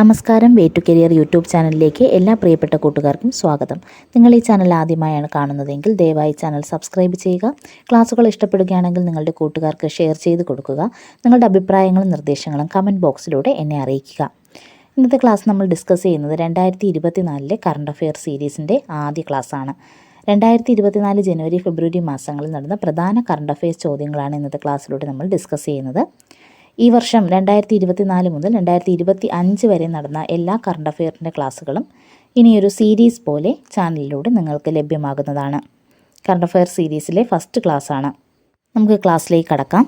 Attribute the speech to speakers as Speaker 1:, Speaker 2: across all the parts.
Speaker 1: നമസ്കാരം way to career YouTube ചാനലിലേക്ക് എല്ലാ പ്രിയപ്പെട്ട കൂട്ടുകാർക്കും സ്വാഗതം. നിങ്ങൾ ഈ ചാനൽ ആദ്യമായാണ് കാണുന്നതെങ്കിൽ ദയവായി ചാനൽ സബ്സ്ക്രൈബ് ചെയ്യുക. ക്ലാസ്സുകൾ ഇഷ്ടപ്പെടുകയാണെങ്കിൽ നിങ്ങളുടെ കൂട്ടുകാർക്ക് ഷെയർ ചെയ്ത് കൊടുക്കുക. നിങ്ങളുടെ അഭിപ്രായങ്ങളും നിർദ്ദേശങ്ങളും കമന്റ് ബോക്സിലൂടെ എന്നെ അറിയിക്കുക. ഇന്നത്തെ ക്ലാസ് നമ്മൾ ഡിസ്കസ് ചെയ്യുന്നത് രണ്ടായിരത്തി ഇരുപത്തിനാലിലെ കറണ്ട് അഫെയർ സീരീസിന്റെ ആദ്യ ക്ലാസ്സാണ്. രണ്ടായിരത്തി ഇരുപത്തിനാല് ജനുവരി ഫെബ്രുവരി മാസങ്ങളിൽ നടന്ന പ്രധാന കറണ്ട് അഫെയർസ് ചോദ്യങ്ങളാണ് ഇന്നത്തെ ക്ലാസ്സിലൂടെ നമ്മൾ ഡിസ്കസ് ചെയ്യുന്നത്. ഈ വർഷം രണ്ടായിരത്തി ഇരുപത്തിനാല് മുതൽ രണ്ടായിരത്തി ഇരുപത്തി അഞ്ച് വരെ നടന്ന എല്ലാ കറണ്ട് അഫെയറിന്റെ ക്ലാസ്സുകളും ഇനിയൊരു സീരീസ് പോലെ ചാനലിലൂടെ നിങ്ങൾക്ക് ലഭ്യമാകുന്നതാണ്. കറണ്ട് അഫെയർ സീരീസിലെ ഫസ്റ്റ് ക്ലാസ്സാണ് നമുക്ക് ക്ലാസ്സിലേക്ക് കടക്കാം.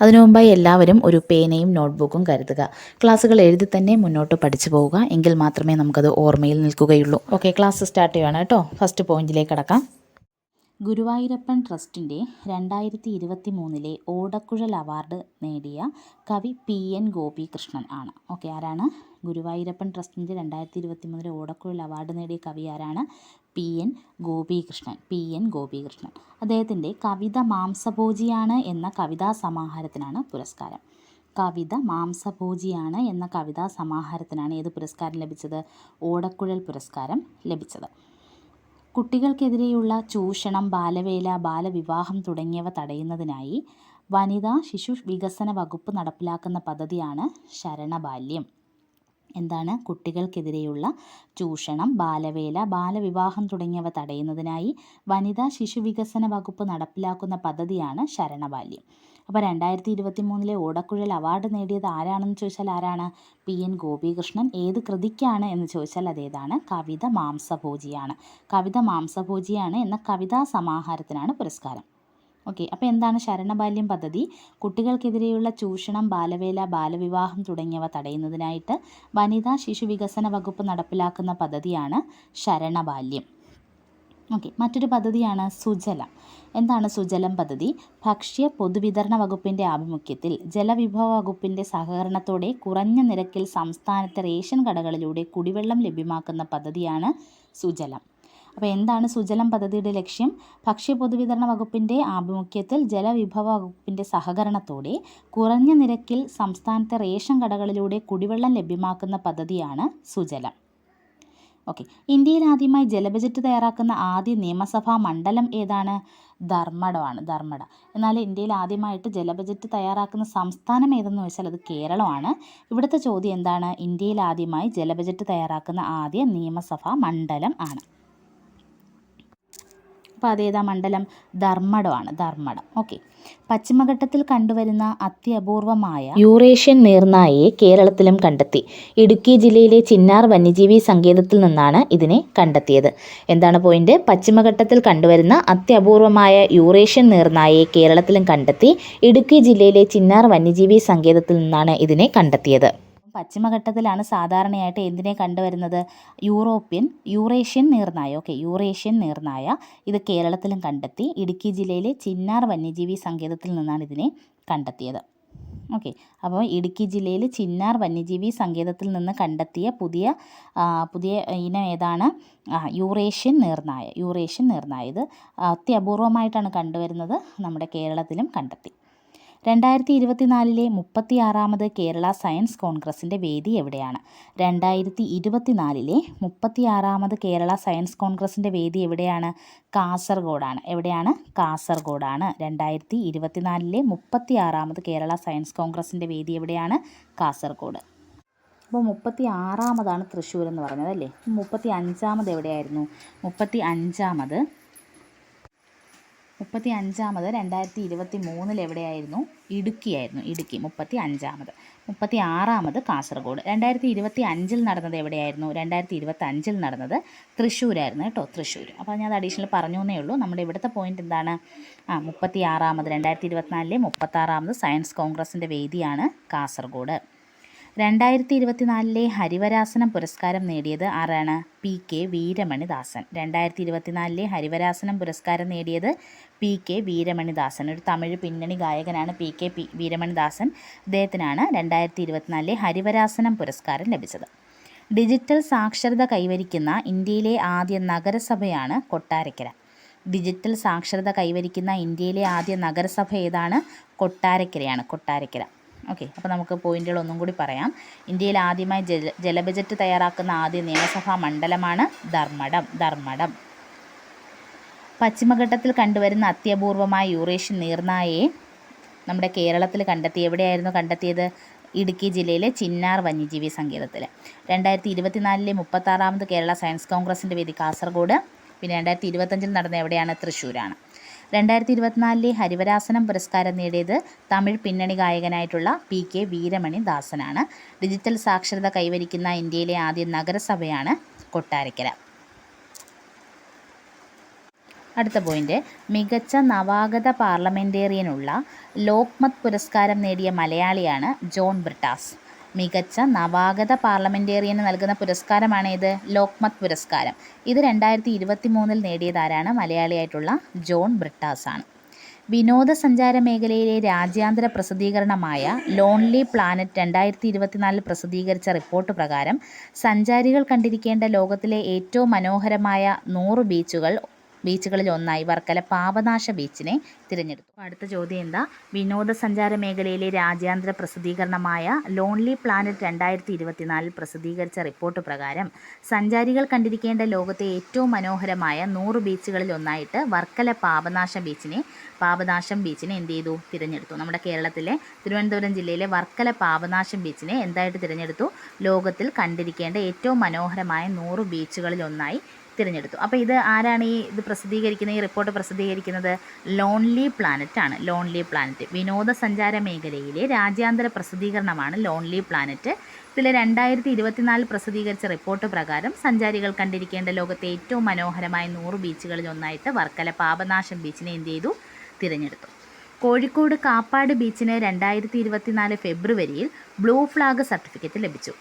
Speaker 1: അതിനു മുമ്പായി എല്ലാവരും ഒരു പേനയും നോട്ട്ബുക്കും കരുതുക. ക്ലാസ്സുകൾ എഴുതി തന്നെ മുന്നോട്ട് പഠിച്ചു പോവുക. എങ്കിൽ മാത്രമേ നമുക്കത് ഓർമ്മയിൽ നിൽക്കുകയുള്ളൂ. ഓക്കെ ക്ലാസ് സ്റ്റാർട്ട് ചെയ്യുകയാണ് കേട്ടോ. ഫസ്റ്റ് പോയിന്റിലേക്ക് കടക്കാം. ഗുരുവായൂരപ്പൻ ട്രസ്റ്റിന്റെ രണ്ടായിരത്തി ഇരുപത്തി മൂന്നിലെ ഓടക്കുഴൽ അവാർഡ് നേടിയ കവി പി എൻ ഗോപികൃഷ്ണൻ ആണ്. ഓക്കെ ആരാണ്? ഗുരുവായൂരപ്പൻ ട്രസ്റ്റിന്റെ രണ്ടായിരത്തി ഇരുപത്തി മൂന്നിലെ ഓടക്കുഴൽ അവാർഡ് നേടിയ കവി ആരാണ്? P N Gopikrishnan P N Gopikrishnan. അദ്ദേഹത്തിന്റെ കവിത മാംസഭോജിയാണ് എന്ന കവിതാ സമാഹാരത്തിനാണ് പുരസ്കാരം. കവിത മാംസഭോജിയാണ് എന്ന കവിതാ സമാഹാരത്തിനാണ് ഏത് പുരസ്കാരം ലഭിച്ചത്? ഓടക്കുഴൽ പുരസ്കാരം ലഭിച്ചത്. കുട്ടികൾക്കെതിരെയുള്ള ചൂഷണം ബാലവേല ബാലവിവാഹം തുടങ്ങിയവ തടയുന്നതിനായി വനിതാ ശിശു വികസന വകുപ്പ് നടപ്പിലാക്കുന്ന പദ്ധതിയാണ് ശരണബാല്യം. എന്താണ്? കുട്ടികൾക്കെതിരെയുള്ള ചൂഷണം ബാലവേല ബാലവിവാഹം തുടങ്ങിയവ തടയുന്നതിനായി വനിതാ ശിശു വികസന വകുപ്പ് നടപ്പിലാക്കുന്ന പദ്ധതിയാണ് ശരണബാല്യം. അപ്പോൾ രണ്ടായിരത്തി ഇരുപത്തി മൂന്നിലെ ഓടക്കുഴൽ അവാർഡ് നേടിയത് ആരാണെന്ന് ചോദിച്ചാൽ ആരാണ്? പി. എൻ. ഗോപികൃഷ്ണൻ. ഏത് കൃതിക്കാണ് എന്ന് ചോദിച്ചാൽ അതേതാണ് കവിത മാംസഭോജിയാണ്. കവിത മാംസഭോജിയാണ് എന്ന കവിതാ സമാഹാരത്തിനാണ് പുരസ്കാരം. ഓക്കെ അപ്പോൾ എന്താണ് ശരണബാല്യം പദ്ധതി? കുട്ടികൾക്കെതിരെയുള്ള ചൂഷണം ബാലവേല ബാലവിവാഹം തുടങ്ങിയവ തടയുന്നതിനായിട്ട് വനിതാ ശിശു വികസന വകുപ്പ് നടപ്പിലാക്കുന്ന പദ്ധതിയാണ് ശരണബാല്യം. ഓക്കെ മറ്റൊരു പദ്ധതിയാണ് സുജലം. എന്താണ് സുജലം പദ്ധതി? ഭക്ഷ്യ പൊതുവിതരണ വകുപ്പിന്റെ ആഭിമുഖ്യത്തിൽ ജലവിഭവ വകുപ്പിന്റെ സഹകരണത്തോടെ കുറഞ്ഞ നിരക്കിൽ സംസ്ഥാനത്തെ റേഷൻ കടകളിലൂടെ കുടിവെള്ളം ലഭ്യമാക്കുന്ന പദ്ധതിയാണ് സുജലം. അപ്പോൾ എന്താണ് സുജലം പദ്ധതിയുടെ ലക്ഷ്യം? ഭക്ഷ്യ പൊതുവിതരണ വകുപ്പിന്റെ ആഭിമുഖ്യത്തിൽ ജലവിഭവ വകുപ്പിന്റെ സഹകരണത്തോടെ കുറഞ്ഞ നിരക്കിൽ സംസ്ഥാനത്തെ റേഷൻ കടകളിലൂടെ കുടിവെള്ളം ലഭ്യമാക്കുന്ന പദ്ധതിയാണ് സുജലം. ഓക്കെ. ഇന്ത്യയിൽ ആദ്യമായി ജലബജറ്റ് തയ്യാറാക്കുന്ന ആദ്യ നിയമസഭാ മണ്ഡലം ഏതാണ്? ധർമ്മടമാണ് ധർമ്മട. എന്നാൽ ഇന്ത്യയിൽ ആദ്യമായിട്ട് ജലബജറ്റ് തയ്യാറാക്കുന്ന സംസ്ഥാനം ഏതെന്ന് വെച്ചാൽ അത് കേരളമാണ്. ഇവിടുത്തെ ചോദ്യം എന്താണ്? ഇന്ത്യയിൽ ആദ്യമായി ജലബജറ്റ് തയ്യാറാക്കുന്ന ആദ്യ നിയമസഭാ മണ്ഡലം ആണ്. അപ്പോൾ അതേതാ മണ്ഡലം? ധർമ്മടമാണ് ധർമ്മടം. ഓക്കെ. പശ്ചിമഘട്ടത്തിൽ കണ്ടുവരുന്ന അത്യപൂർവമായ യൂറേഷ്യൻ നീർനായയെ കേരളത്തിലും കണ്ടെത്തി. ഇടുക്കി ജില്ലയിലെ ചിന്നാർ വന്യജീവി സങ്കേതത്തിൽ നിന്നാണ് ഇതിനെ കണ്ടെത്തിയത്. എന്താണ് പോയിന്റ് പശ്ചിമഘട്ടത്തിൽ കണ്ടുവരുന്ന അത്യപൂർവമായ യൂറേഷ്യൻ നീർനായയെ കേരളത്തിലും കണ്ടെത്തി ഇടുക്കി ജില്ലയിലെ ചിന്നാർ വന്യജീവി സങ്കേതത്തിൽ നിന്നാണ് ഇതിനെ കണ്ടെത്തിയത്. പശ്ചിമഘട്ടത്തിലാണ് സാധാരണയായിട്ട് എന്തിനെ കണ്ടുവരുന്നത്? യൂറോപ്യൻ യൂറേഷ്യൻ നീർനായ ഓക്കെ യൂറേഷ്യൻ നീർനായ ഇത് കേരളത്തിലും കണ്ടെത്തി. ഇടുക്കി ജില്ലയിലെ ചിന്നാർ വന്യജീവി സങ്കേതത്തിൽ നിന്നാണ് ഇതിനെ കണ്ടെത്തിയത്. ഓക്കെ അപ്പോൾ ഇടുക്കി ജില്ലയിൽ ചിന്നാർ വന്യജീവി സങ്കേതത്തിൽ നിന്ന് കണ്ടെത്തിയ പുതിയ പുതിയ ഇനം ഏതാണ്? യൂറേഷ്യൻ നീർനായ യൂറേഷ്യൻ നീർനായ. ഇത് അത്യപൂർവമായിട്ടാണ് കണ്ടുവരുന്നത്. നമ്മുടെ കേരളത്തിലും കണ്ടെത്തി. രണ്ടായിരത്തി ഇരുപത്തിനാലിലെ മുപ്പത്തിയാറാമത് കേരള സയൻസ് കോൺഗ്രസിന്റെ വേദി എവിടെയാണ്? രണ്ടായിരത്തി ഇരുപത്തിനാലിലെ മുപ്പത്തിയാറാമത് കേരള സയൻസ് കോൺഗ്രസിന്റെ വേദി എവിടെയാണ്? കാസർഗോഡാണ്. എവിടെയാണ്? കാസർഗോഡാണ്. രണ്ടായിരത്തി ഇരുപത്തിനാലിലെ മുപ്പത്തിയാറാമത് കേരള സയൻസ് കോൺഗ്രസിന്റെ വേദി എവിടെയാണ്? കാസർഗോഡ്. അപ്പോൾ മുപ്പത്തി ആറാമതാണ് തൃശ്ശൂർ എന്ന് പറഞ്ഞത് അല്ലേ മുപ്പത്തി അഞ്ചാമത് എവിടെയായിരുന്നു? മുപ്പത്തി അഞ്ചാമത് മുപ്പത്തി അഞ്ചാമത് രണ്ടായിരത്തി ഇരുപത്തി മൂന്നിൽ എവിടെയായിരുന്നു? ഇടുക്കിയായിരുന്നു. ഇടുക്കി മുപ്പത്തി അഞ്ചാമത് മുപ്പത്തി ആറാമത് കാസർഗോഡ്. രണ്ടായിരത്തി ഇരുപത്തി അഞ്ചിൽ നടന്നത് എവിടെയായിരുന്നു? രണ്ടായിരത്തി ഇരുപത്തി അഞ്ചിൽ നടന്നത് തൃശ്ശൂരായിരുന്നു കേട്ടോ തൃശ്ശൂർ. അപ്പോൾ ഞാൻ അത് അഡീഷണൽ പറഞ്ഞു എന്നേ ഉള്ളൂ. നമ്മുടെ ഇവിടുത്തെ പോയിന്റ് എന്താണ്? ആ മുപ്പത്തി ആറാമത് രണ്ടായിരത്തി ഇരുപത്തിനാലിലെ മുപ്പത്താറാമത് സയൻസ് കോൺഗ്രസിന്റെ വേദിയാണ് കാസർഗോഡ്. രണ്ടായിരത്തി ഇരുപത്തിനാലിലെ ഹരിവരാസനം പുരസ്കാരം നേടിയത് ആരാണ്? പി. കെ. വീരമണിദാസൻ. രണ്ടായിരത്തി ഇരുപത്തിനാലിലെ ഹരിവരാസനം പുരസ്കാരം നേടിയത് പി. കെ. വീരമണിദാസൻ. ഒരു തമിഴ് പിന്നണി ഗായകനാണ് പി. കെ. പി. വീരമണിദാസൻ. അദ്ദേഹത്തിനാണ് രണ്ടായിരത്തി ഇരുപത്തിനാലിലെ ഹരിവരാസനം പുരസ്കാരം ലഭിച്ചത്. ഡിജിറ്റൽ സാക്ഷരത കൈവരിക്കുന്ന ഇന്ത്യയിലെ ആദ്യ നഗരസഭയാണ് കൊട്ടാരക്കര. ഡിജിറ്റൽ സാക്ഷരത കൈവരിക്കുന്ന ഇന്ത്യയിലെ ആദ്യ നഗരസഭ ഏതാണ്? കൊട്ടാരക്കരയാണ്. കൊട്ടാരക്കര. ഓക്കെ അപ്പോൾ നമുക്ക് പോയിന്റുകൾ ഒന്നും കൂടി പറയാം. ഇന്ത്യയിൽ ആദ്യമായി ജല ജല ബജറ്റ് തയ്യാറാക്കുന്ന ആദ്യ നിയമസഭാ മണ്ഡലമാണ് ധർമ്മടം ധർമ്മടം. പശ്ചിമഘട്ടത്തിൽ കണ്ടുവരുന്ന അത്യപൂർവമായ യൂറേഷ്യൻ നീർനായയെ നമ്മുടെ കേരളത്തിൽ കണ്ടെത്തി എവിടെയായിരുന്നു കണ്ടെത്തിയത്? ഇടുക്കി ജില്ലയിലെ ചിന്നാർ വന്യജീവി സങ്കേതത്തിൽ രണ്ടായിരത്തി ഇരുപത്തിനാലിലെ മുപ്പത്താറാമത് കേരള സയൻസ് കോൺഗ്രസിന്റെ വേദി കാസർഗോഡ് പിന്നെ രണ്ടായിരത്തി ഇരുപത്തഞ്ചിൽ നടന്ന എവിടെയാണ്? തൃശ്ശൂരാണ്. രണ്ടായിരത്തി ഇരുപത്തിനാലിലെ ഹരിവരാസനം പുരസ്കാരം നേടിയത് തമിഴ് പിന്നണി ഗായകനായിട്ടുള്ള പി കെ വീരമണി ദാസനാണ്. ഡിജിറ്റൽ സാക്ഷരത കൈവരിക്കുന്ന ഇന്ത്യയിലെ ആദ്യ നഗരസഭയാണ് കൊട്ടാരക്കര. അടുത്ത പോയിന്റ് മികച്ച നവാഗത പാർലമെന്റേറിയനുള്ള ലോക്മത് പുരസ്കാരം നേടിയ മലയാളിയാണ് ജോൺ ബ്രിട്ടാസ്. മികച്ച നവാഗത പാർലമെന്റേറിയന് നൽകുന്ന പുരസ്കാരമാണ് ഇത് ലോക്മത് പുരസ്കാരം. ഇത് രണ്ടായിരത്തി ഇരുപത്തി മൂന്നിൽ നേടിയതാരാണ്? മലയാളിയായിട്ടുള്ള ജോൺ ബ്രിട്ടാസാണ്. വിനോദസഞ്ചാര മേഖലയിലെ രാജ്യാന്തര പ്രസിദ്ധീകരണമായ ലോൺലി പ്ലാനറ്റ് രണ്ടായിരത്തി ഇരുപത്തിനാലിൽ പ്രസിദ്ധീകരിച്ച റിപ്പോർട്ട് പ്രകാരം സഞ്ചാരികൾ കണ്ടിരിക്കേണ്ട ലോകത്തിലെ ഏറ്റവും മനോഹരമായ നൂറ് ബീച്ചുകൾ ബീച്ചുകളിൽ ഒന്നായി വർക്കല പാപനാശ ബീച്ചിനെ തിരഞ്ഞെടുത്തു. അടുത്ത ചോദ്യം എന്താ? വിനോദസഞ്ചാര മേഖലയിലെ രാജ്യാന്തര പ്രസിദ്ധീകരണമായ ലോൺലി പ്ലാനറ്റ് രണ്ടായിരത്തി ഇരുപത്തിനാലിൽ പ്രസിദ്ധീകരിച്ച റിപ്പോർട്ട് പ്രകാരം സഞ്ചാരികൾ കണ്ടിരിക്കേണ്ട ലോകത്തെ ഏറ്റവും മനോഹരമായ നൂറ് ബീച്ചുകളിൽ ഒന്നായിട്ട് വർക്കല പാപനാശ ബീച്ചിനെ പാപനാശം ബീച്ചിനെ എന്ത് ചെയ്തു? തിരഞ്ഞെടുത്തു. നമ്മുടെ കേരളത്തിലെ തിരുവനന്തപുരം ജില്ലയിലെ വർക്കല പാപനാശം ബീച്ചിനെ എന്തായിട്ട് തിരഞ്ഞെടുത്തു? ലോകത്തിൽ കണ്ടിരിക്കേണ്ട ഏറ്റവും മനോഹരമായ നൂറ് ബീച്ചുകളിൽ ഒന്നായി തിരഞ്ഞെടുത്തു. അപ്പോൾ ഇത് ആരാണ് ഈ ഇത് പ്രസിദ്ധീകരിക്കുന്ന ഈ റിപ്പോർട്ട് പ്രസിദ്ധീകരിക്കുന്നത്? ലോൺലി പ്ലാനറ്റ് ആണ്. ലോൺലി പ്ലാനറ്റ് വിനോദസഞ്ചാര മേഖലയിലെ രാജ്യാന്തര പ്രസിദ്ധീകരണമാണ് ലോൺലി പ്ലാനറ്റ് ഇതിലെ രണ്ടായിരത്തി ഇരുപത്തിനാലിൽ പ്രസിദ്ധീകരിച്ച റിപ്പോർട്ട് പ്രകാരം സഞ്ചാരികൾ കണ്ടിരിക്കേണ്ട ലോകത്തെ ഏറ്റവും മനോഹരമായ നൂറ് ബീച്ചുകളിൽ ഒന്നായിട്ട് വർക്കല പാപനാശം ബീച്ചിനെ എന്ത് ചെയ്തു? തിരഞ്ഞെടുത്തു. കോഴിക്കോട് കാപ്പാട് ബീച്ചിന് രണ്ടായിരത്തി ഇരുപത്തിനാല് ഫെബ്രുവരിയിൽ ബ്ലൂ ഫ്ലാഗ് സർട്ടിഫിക്കറ്റ് ലഭിച്ചു.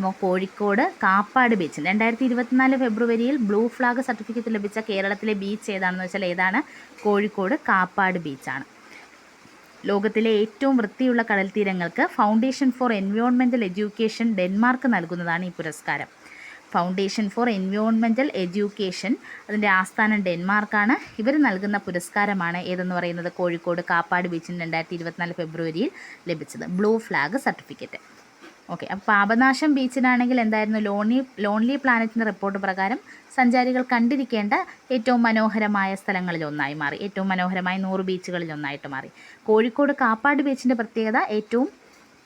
Speaker 1: കോഴിക്കോട് കാപ്പാട് ബീച്ച് രണ്ടായിരത്തി ഇരുപത്തിനാല് ഫെബ്രുവരിയിൽ ബ്ലൂ ഫ്ലാഗ് സർട്ടിഫിക്കറ്റ് ലഭിച്ച കേരളത്തിലെ ബീച്ച് ഏതാണെന്ന് വെച്ചാൽ ഏതാണ്? കോഴിക്കോട് കാപ്പാട് ബീച്ചാണ് ലോകത്തിലെ ഏറ്റവും വൃത്തിയുള്ള കടൽ തീരങ്ങൾക്ക് ഫൗണ്ടേഷൻ ഫോർ എൻവയോൺമെന്റൽ എഡ്യൂക്കേഷൻ ഡെൻമാർക്ക് നൽകുന്നതാണ് ഈ പുരസ്കാരം. ഫൗണ്ടേഷൻ ഫോർ എൻവയോൺമെന്റൽ എഡ്യൂക്കേഷൻ അതിന്റെ ആസ്ഥാനം ഡെൻമാർക്കാണ്. ഇവർ നൽകുന്ന പുരസ്കാരമാണ് ഏതെന്ന് പറയുന്നത്? കോഴിക്കോട് കാപ്പാട് ബീച്ചിന് രണ്ടായിരത്തി ഇരുപത്തിനാല് ഫെബ്രുവരിയിൽ ലഭിച്ചത്. Blue flag certificate. ഓക്കെ അപ്പോൾ പാപനാശം ബീച്ചിനാണെങ്കിൽ എന്തായിരുന്നു? ലോൺലി ലോൺലി പ്ലാനറ്റിന്റെ റിപ്പോർട്ട് പ്രകാരം സഞ്ചാരികൾ കണ്ടിരിക്കേണ്ട ഏറ്റവും മനോഹരമായ സ്ഥലങ്ങളിൽ ഒന്നായി മാറി. ഏറ്റവും മനോഹരമായ നൂറ് ബീച്ചുകളിൽ ഒന്നായിട്ട് മാറി. കോഴിക്കോട് കാപ്പാട് ബീച്ചിന്റെ പ്രത്യേകത ഏറ്റവും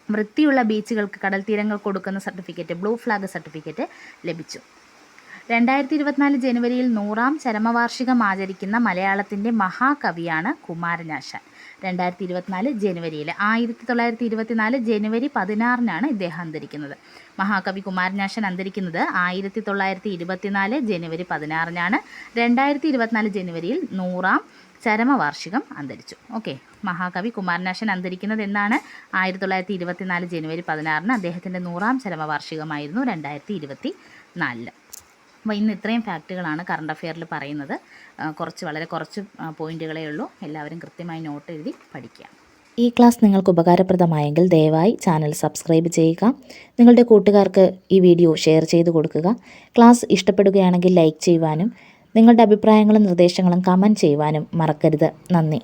Speaker 1: വൃത്തിയുള്ള ബീച്ചുകൾക്ക് കടൽ തീരങ്ങൾ കൊടുക്കുന്ന സർട്ടിഫിക്കറ്റ് ബ്ലൂ ഫ്ലാഗ് സർട്ടിഫിക്കറ്റ് ലഭിച്ചു. രണ്ടായിരത്തി ഇരുപത്തിനാല് ജനുവരിയിൽ നൂറാം ചരമവാർഷികം ആചരിക്കുന്ന മലയാളത്തിന്റെ മഹാകവിയാണ് കുമാരനാശാൻ. രണ്ടായിരത്തി ഇരുപത്തിനാല് ജനുവരിയിൽ ആയിരത്തി തൊള്ളായിരത്തി ഇരുപത്തിനാല് ജനുവരി പതിനാറിനാണ് ഇദ്ദേഹം അന്തരിക്കുന്നത്. മഹാകവി കുമാരനാശൻ അന്തരിക്കുന്നത് ആയിരത്തി തൊള്ളായിരത്തി ഇരുപത്തിനാല് ജനുവരി പതിനാറിനാണ്. രണ്ടായിരത്തി ഇരുപത്തിനാല് ജനുവരിയിൽ നൂറാം ചരമവാർഷികം അന്തരിച്ചു. ഓക്കെ മഹാകവി കുമാരനാശൻ അന്തരിക്കുന്നത് എന്നാണ് ആയിരത്തി തൊള്ളായിരത്തി ഇരുപത്തിനാല് ജനുവരി പതിനാറിന് അദ്ദേഹത്തിന്റെ നൂറാം ചരമവാർഷികമായിരുന്നു രണ്ടായിരത്തി ഇരുപത്തി നാലിൽ അപ്പോൾ ഇന്ന് ഇത്രയും ഫാക്റ്റുകളാണ് കറണ്ട് അഫെയറിൽ പറയുന്നത്. കുറച്ച് വളരെ കുറച്ച് പോയിന്റുകളേ ഉള്ളൂ. എല്ലാവരും കൃത്യമായി നോട്ട് എഴുതി പഠിക്കുക.
Speaker 2: ഈ ക്ലാസ് നിങ്ങൾക്ക് ഉപകാരപ്രദമായെങ്കിൽ ദയവായി ചാനൽ സബ്സ്ക്രൈബ് ചെയ്യുക. നിങ്ങളുടെ കൂട്ടുകാർക്ക് ഈ വീഡിയോ ഷെയർ ചെയ്ത് കൊടുക്കുക. ക്ലാസ് ഇഷ്ടപ്പെടുകയാണെങ്കിൽ ലൈക്ക് ചെയ്യുവാനും നിങ്ങളുടെ അഭിപ്രായങ്ങളും നിർദ്ദേശങ്ങളും കമന്റ് ചെയ്യുവാനും മറക്കരുത്. നന്ദി.